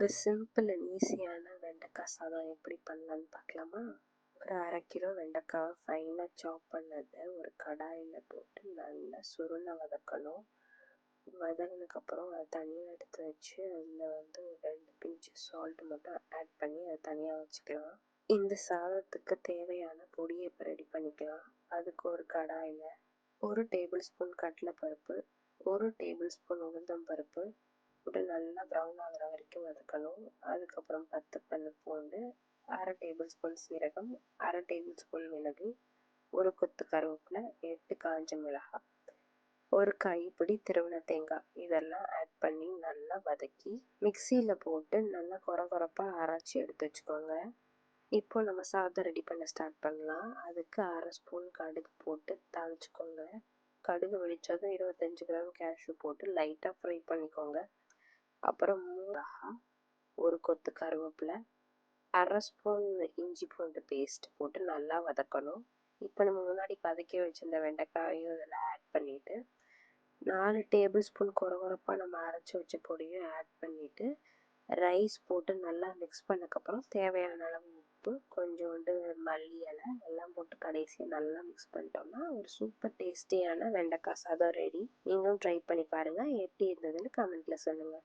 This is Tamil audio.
ஒரு சிம்பிள் அண்ட் ஈஸியான வெண்டைக்காய் சாதம் எப்படி பண்ணலான்னு பார்க்கலாமா? ஒரு அரை கிலோ வெண்டைக்காவை ஃபைனாக சாப் பண்ணதை ஒரு கடாயில் போட்டு நல்லா சுருளை வதக்கணும். வதங்கினதுக்கப்புறம் அதை தனியாக எடுத்து வச்சு அதில் வந்து ஒரு ரெண்டு பிஞ்சு சால்ட் மட்டும் ஆட் பண்ணி அதை தனியாக வச்சுக்கலாம். இந்த சாதத்துக்கு தேவையான பொடியை இப்போ ரெடி பண்ணிக்கலாம். அதுக்கு ஒரு கடாயில் ஒரு டேபிள் ஸ்பூன் கடலைப்பருப்பு ஒரு டேபிள் ஸ்பூன் உளுந்தம் பருப்பு போட்டு நல்லா ப்ரௌன் ஆகிற வரைக்கும் வதக்கணும். அதுக்கப்புறம் பத்து பல்லு பூண்டு அரை டேபிள் ஸ்பூன் சீரகம் அரை டேபிள் ஸ்பூன் மிளகு ஒரு கொத்து கருவேப்பிலை எட்டு காஞ்ச மிளகாய் ஒரு கைப்பிடி திருவண்ண தேங்காய். இதெல்லாம் ஆட் பண்ணி நல்லா வதக்கி மிக்சியில் போட்டு நல்லா குற குறப்பாக அரைச்சி எடுத்து வச்சுக்கோங்க. இப்போ நம்ம சாதம் ரெடி பண்ண ஸ்டார்ட் பண்ணலாம். அதுக்கு அரை ஸ்பூன் கடுகு போட்டு தாளிச்சுக்கோங்க. கடுகு வெடித்ததும் இருபத்தஞ்சி கிராம் கேஷ்யூ போட்டு லைட்டாக ஃப்ரை பண்ணிக்கோங்க. அப்புறம் மிளகா ஒரு கொத்து கருவேப்பிலை அரை ஸ்பூன் இஞ்சி பூண்டு பேஸ்ட் போட்டு நல்லா வதக்கணும். இப்போ நம்ம முன்னாடி வதக்கி வச்சிருந்த வெண்டைக்காயும் இதில் ஆட் பண்ணிவிட்டு நாலு டேபிள் ஸ்பூன் குறகுறப்பாக நம்ம அரைச்சி வச்ச பொடியும் ஆட் பண்ணிவிட்டு ரைஸ் போட்டு நல்லா மிக்ஸ் பண்ணக்கப்புறம் தேவையான அளவு உப்பு கொஞ்சோண்டு மல்லி இலை எல்லாம் போட்டு கடைசியாக நல்லா மிக்ஸ் பண்ணிட்டோம்னா ஒரு சூப்பர் டேஸ்டியான வெண்டைக்காய் சாதம் ரெடி நீங்களும் ட்ரை பண்ணி பாருங்கள் எப்படி இருந்ததுன்னு கமெண்ட்டில் சொல்லுங்கள்